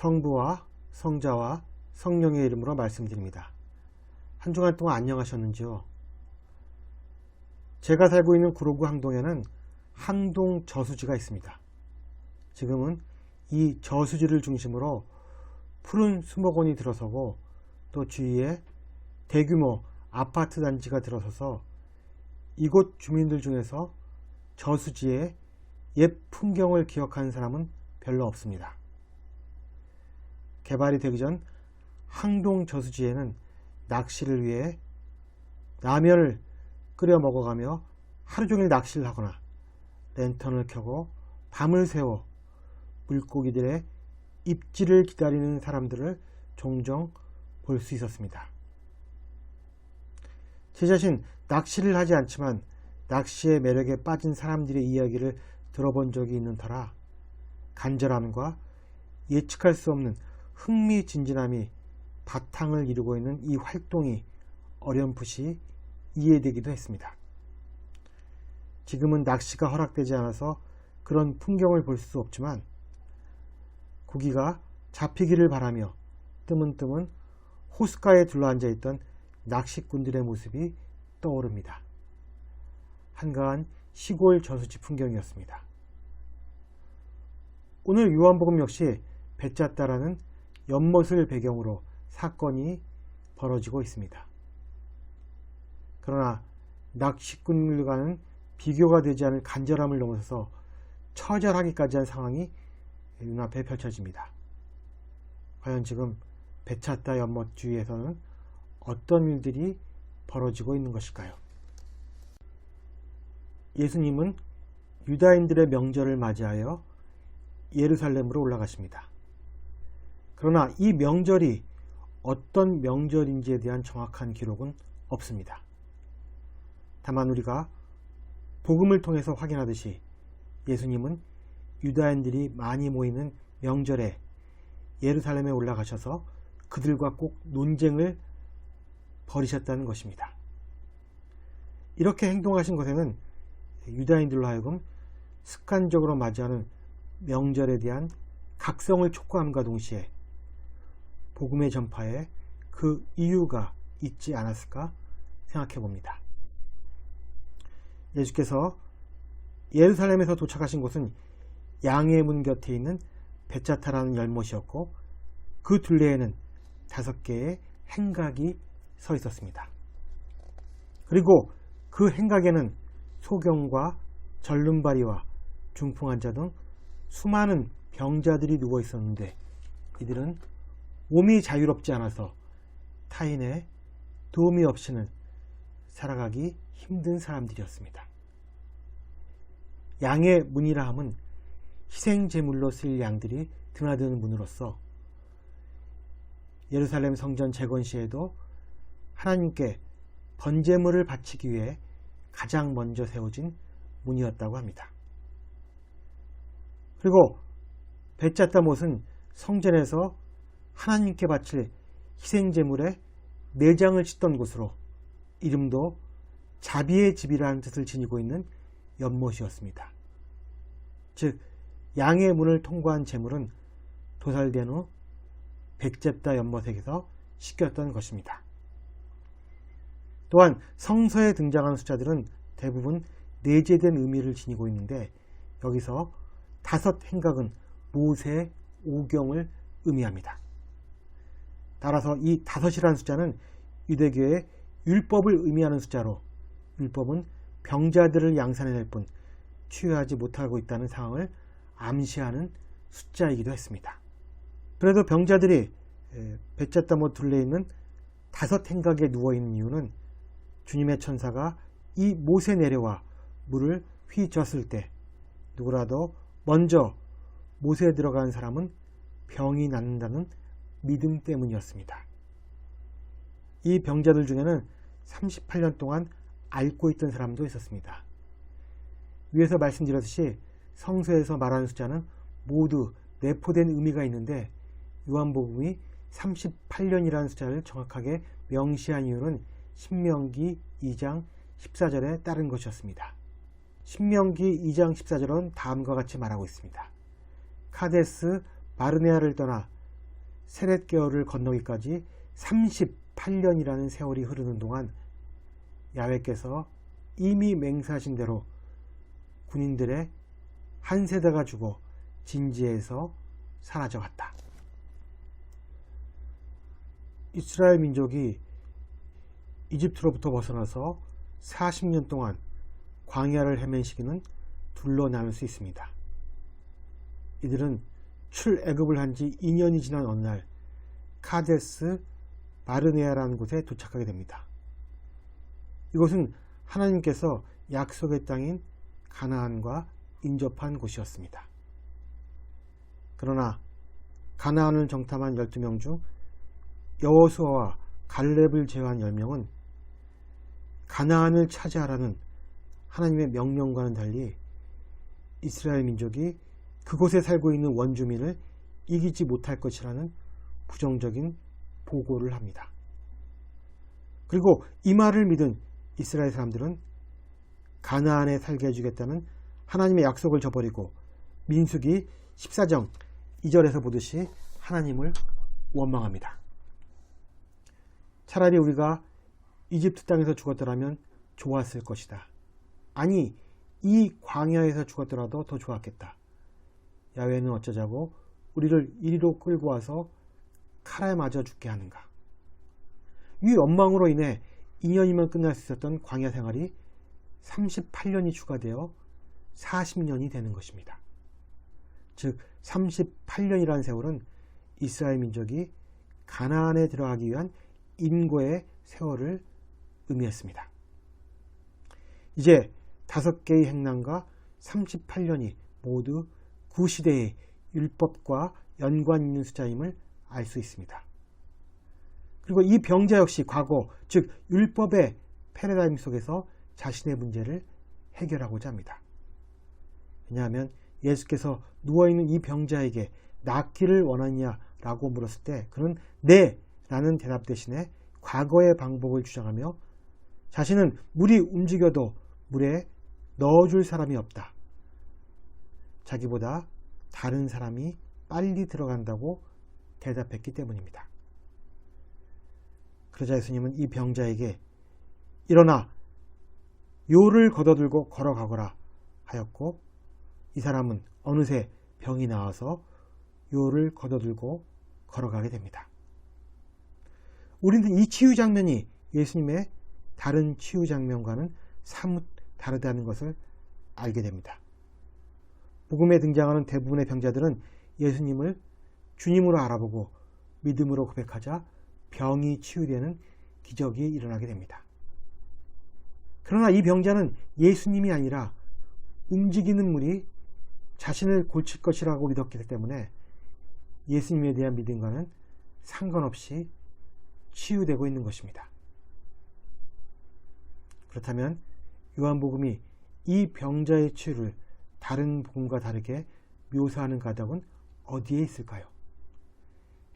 성부와 성자와 성령의 이름으로 말씀드립니다. 한 주간 동안 안녕하셨는지요? 제가 살고 있는 구로구 항동에는 항동 저수지가 있습니다. 지금은 이 저수지를 중심으로 푸른 수목원이 들어서고 또 주위에 대규모 아파트 단지가 들어서서 이곳 주민들 중에서 저수지의 옛 풍경을 기억하는 사람은 별로 없습니다. 개발이 되기 전 항동 저수지에는 낚시를 위해 라면을 끓여 먹어가며 하루 종일 낚시를 하거나 랜턴을 켜고 밤을 새워 물고기들의 입질을 기다리는 사람들을 종종 볼 수 있었습니다. 제 자신 낚시를 하지 않지만 낚시의 매력에 빠진 사람들의 이야기를 들어본 적이 있는 터라 간절함과 예측할 수 없는 흥미진진함이 바탕을 이루고 있는 이 활동이 어렴풋이 이해되기도 했습니다. 지금은 낚시가 허락되지 않아서 그런 풍경을 볼 수 없지만 고기가 잡히기를 바라며 뜨문뜨문 호숫가에 둘러앉아 있던 낚시꾼들의 모습이 떠오릅니다. 한가한 시골 저수지 풍경이었습니다. 오늘 요한복음 역시 배짰다라는 연못을 배경으로 사건이 벌어지고 있습니다. 그러나 낚시꾼들과는 비교가 되지 않을 간절함을 넘어서서 처절하기까지 한 상황이 눈앞에 펼쳐집니다. 과연 지금 배찼다 연못 주위에서는 어떤 일들이 벌어지고 있는 것일까요? 예수님은 유다인들의 명절을 맞이하여 예루살렘으로 올라가십니다. 그러나 이 명절이 어떤 명절인지에 대한 정확한 기록은 없습니다. 다만 우리가 복음을 통해서 확인하듯이 예수님은 유다인들이 많이 모이는 명절에 예루살렘에 올라가셔서 그들과 꼭 논쟁을 벌이셨다는 것입니다. 이렇게 행동하신 것에는 유다인들로 하여금 습관적으로 맞이하는 명절에 대한 각성을 촉구함과 동시에 복음의 전파에 그 이유가 있지 않았을까 생각해 봅니다. 예수께서 예루살렘에서 도착하신 곳은 양의 문 곁에 있는 베짜타라는 열못이었고 그 둘레에는 다섯 개의 행각이 서 있었습니다. 그리고 그 행각에는 소경과 절름발이와 중풍환자 등 수많은 병자들이 누워 있었는데 이들은 몸이 자유롭지 않아서 타인의 도움이 없이는 살아가기 힘든 사람들이었습니다. 양의 문이라 함은 희생 제물로 쓰일 양들이 드나드는 문으로서 예루살렘 성전 재건 시에도 하나님께 번제물을 바치기 위해 가장 먼저 세워진 문이었다고 합니다. 그리고 베짜다 못은 성전에서 하나님께 바칠 희생제물에 내장을 짓던 곳으로 이름도 자비의 집이라는 뜻을 지니고 있는 연못이었습니다. 즉 양의 문을 통과한 제물은 도살된 후 백제다 연못에게서 씻겼던 것입니다. 또한 성서에 등장하는 숫자들은 대부분 내재된 의미를 지니고 있는데 여기서 다섯 행각은 모세 오경을 의미합니다. 따라서 이 다섯이라는 숫자는 유대교의 율법을 의미하는 숫자로 율법은 병자들을 양산해낼 뿐 치유하지 못하고 있다는 상황을 암시하는 숫자이기도 했습니다. 그래도 병자들이 베짜다못 둘레 있는 다섯 행각에 누워 있는 이유는 주님의 천사가 이 못에 내려와 물을 휘젓을 때 누구라도 먼저 못에 들어간 사람은 병이 낫는다는 믿음 때문이었습니다. 이 병자들 중에는 38년 동안 앓고 있던 사람도 있었습니다. 위에서 말씀드렸듯이 성서에서 말하는 숫자는 모두 내포된 의미가 있는데 요한복음이 38년이라는 숫자를 정확하게 명시한 이유는 신명기 2장 14절에 따른 것이었습니다. 신명기 2장 14절은 다음과 같이 말하고 있습니다. 카데스 바르네아를 떠나 세렛 계열을 건너기까지 38년이라는 세월이 흐르는 동안 야훼께서 이미 맹세하신 대로 군인들의 한 세대가 죽어 진지에서 사라져갔다. 이스라엘 민족이 이집트로부터 벗어나서 40년 동안 광야를 헤맨 시기는 둘로 나눌 수 있습니다. 이들은 출애굽을 한 지 2년이 지난 어느 날 카데스 바르네아라는 곳에 도착하게 됩니다. 이곳은 하나님께서 약속의 땅인 가나안과 인접한 곳이었습니다. 그러나 가나안을 정탐한 12명 중 여호수아와 갈렙을 제외한 10명은 가나안을 차지하라는 하나님의 명령과는 달리 이스라엘 민족이 그곳에 살고 있는 원주민을 이기지 못할 것이라는 부정적인 보고를 합니다. 그리고 이 말을 믿은 이스라엘 사람들은 가나안에 살게 해주겠다는 하나님의 약속을 저버리고 민수기 14장 2절에서 보듯이 하나님을 원망합니다. 차라리 우리가 이집트 땅에서 죽었더라면 좋았을 것이다. 아니, 이 광야에서 죽었더라도 더 좋았겠다. 야외는 어쩌자고 우리를 이리로 끌고 와서 칼에 맞아 죽게 하는가. 이 원망으로 인해 2년이면 끝날 수 있었던 광야 생활이 38년이 추가되어 40년이 되는 것입니다. 즉 38년이라는 세월은 이스라엘 민족이 가나안에 들어가기 위한 인고의 세월을 의미했습니다. 이제 다섯 개의 행랑과 38년이 모두 구시대의 율법과 연관 있는 숫자임을 알 수 있습니다. 그리고 이 병자 역시 과거, 즉 율법의 패러다임 속에서 자신의 문제를 해결하고자 합니다. 왜냐하면 예수께서 누워있는 이 병자에게 낫기를 원하냐라고 물었을 때 그는 네 라는 대답 대신에 과거의 방법을 주장하며 자신은 물이 움직여도 물에 넣어줄 사람이 없다. 자기보다 다른 사람이 빨리 들어간다고 대답했기 때문입니다. 그러자 예수님은 이 병자에게 일어나 요를 걷어들고 걸어가거라 하였고 이 사람은 어느새 병이 나와서 요를 걷어들고 걸어가게 됩니다. 우리는 이 치유 장면이 예수님의 다른 치유 장면과는 사뭇 다르다는 것을 알게 됩니다. 복음에 등장하는 대부분의 병자들은 예수님을 주님으로 알아보고 믿음으로 고백하자 병이 치유되는 기적이 일어나게 됩니다. 그러나 이 병자는 예수님이 아니라 움직이는 물이 자신을 고칠 것이라고 믿었기 때문에 예수님에 대한 믿음과는 상관없이 치유되고 있는 것입니다. 그렇다면 요한복음이 이 병자의 치유를 다른 복음과 다르게 묘사하는 가닥은 어디에 있을까요?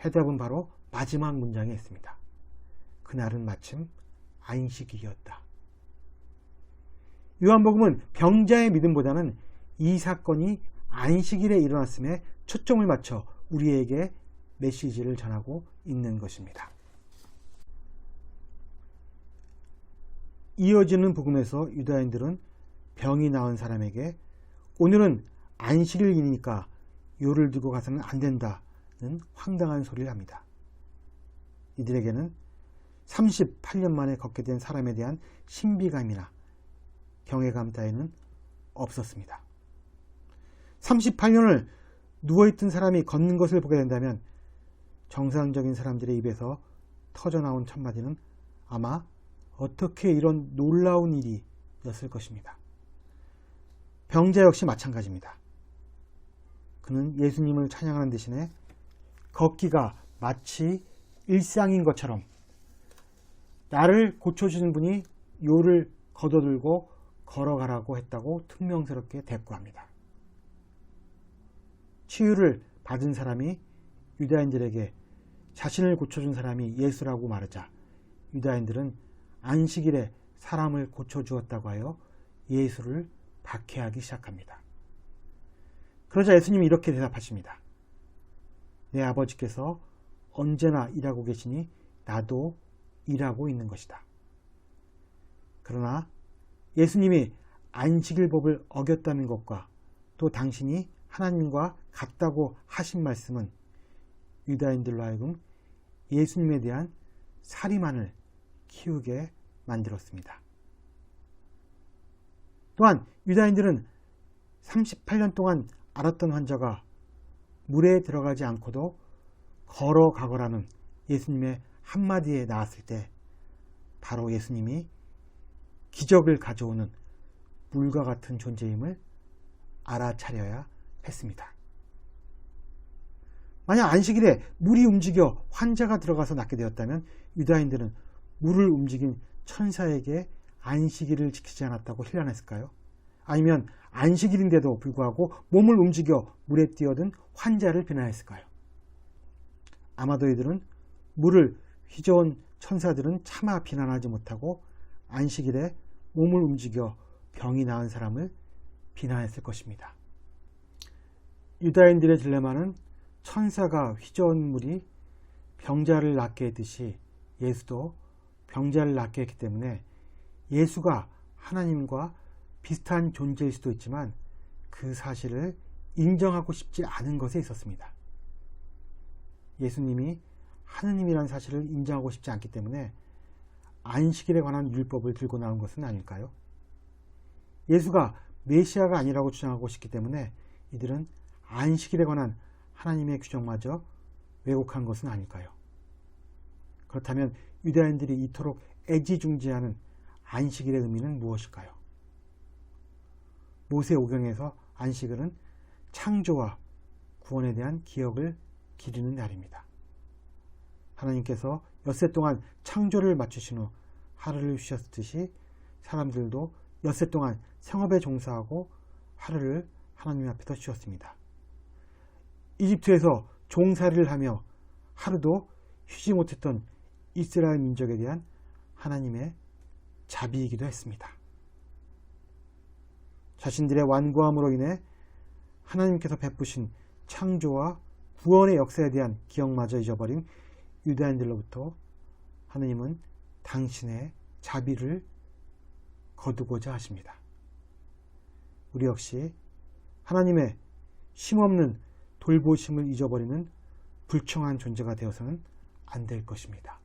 해답은 바로 마지막 문장에 있습니다. 그날은 마침 안식일이었다. 요한복음은 병자의 믿음보다는 이 사건이 안식일에 일어났음에 초점을 맞춰 우리에게 메시지를 전하고 있는 것입니다. 이어지는 복음에서 유다인들은 병이 나은 사람에게 오늘은 안식일이니까 요를 두고 가서는 안 된다는 황당한 소리를 합니다. 이들에게는 38년 만에 걷게 된 사람에 대한 신비감이나 경외감 따위는 없었습니다. 38년을 누워있던 사람이 걷는 것을 보게 된다면 정상적인 사람들의 입에서 터져나온 첫마디는 아마 어떻게 이런 놀라운 일이었을 것입니다. 병자 역시 마찬가지입니다. 그는 예수님을 찬양하는 대신에 걷기가 마치 일상인 것처럼 나를 고쳐주는 분이 요를 걷어들고 걸어가라고 했다고 퉁명스럽게 대꾸합니다. 치유를 받은 사람이 유다인들에게 자신을 고쳐준 사람이 예수라고 말하자 유다인들은 안식일에 사람을 고쳐주었다고 하여 예수를 박해하기 시작합니다. 그러자 예수님이 이렇게 대답하십니다. 내 아버지께서 언제나 일하고 계시니 나도 일하고 있는 것이다. 그러나 예수님이 안식일 법을 어겼다는 것과 또 당신이 하나님과 같다고 하신 말씀은 유다인들로 하여금 예수님에 대한 사리만을 키우게 만들었습니다. 또한 유다인들은 38년 동안 알았던 환자가 물에 들어가지 않고도 걸어가거라는 예수님의 한마디에 나왔을 때 바로 예수님이 기적을 가져오는 물과 같은 존재임을 알아차려야 했습니다. 만약 안식일에 물이 움직여 환자가 들어가서 낫게 되었다면 유다인들은 물을 움직인 천사에게 안식일을 지키지 않았다고 힐난했을까요? 아니면 안식일인데도 불구하고 몸을 움직여 물에 뛰어든 환자를 비난했을까요? 아마도 이들은 물을 휘저은 천사들은 차마 비난하지 못하고 안식일에 몸을 움직여 병이 나은 사람을 비난했을 것입니다. 유다인들의 딜레마는 천사가 휘저은 물이 병자를 낫게 했듯이 예수도 병자를 낫게 했기 때문에 예수가 하나님과 비슷한 존재일 수도 있지만 그 사실을 인정하고 싶지 않은 것에 있었습니다. 예수님이 하느님이라는 사실을 인정하고 싶지 않기 때문에 안식일에 관한 율법을 들고 나온 것은 아닐까요? 예수가 메시아가 아니라고 주장하고 싶기 때문에 이들은 안식일에 관한 하나님의 규정마저 왜곡한 것은 아닐까요? 그렇다면 유다인들이 이토록 애지중지하는 안식일의 의미는 무엇일까요? 모세 오경에서 안식일은 창조와 구원에 대한 기억을 기리는 날입니다. 하나님께서 엿새 동안 창조를 마치신 후 하루를 쉬었듯이 사람들도 엿새 동안 생업에 종사하고 하루를 하나님 앞에서 쉬었습니다. 이집트에서 종살이를 하며 하루도 쉬지 못했던 이스라엘 민족에 대한 하나님의 자비이기도 했습니다. 자신들의 완고함으로 인해 하나님께서 베푸신 창조와 구원의 역사에 대한 기억마저 잊어버린 유다인들로부터 하나님은 당신의 자비를 거두고자 하십니다. 우리 역시 하나님의 쉼없는 돌보심을 잊어버리는 불청한 존재가 되어서는 안 될 것입니다.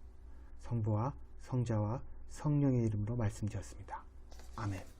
성부와 성자와 성령의 이름으로 말씀드렸습니다. 아멘.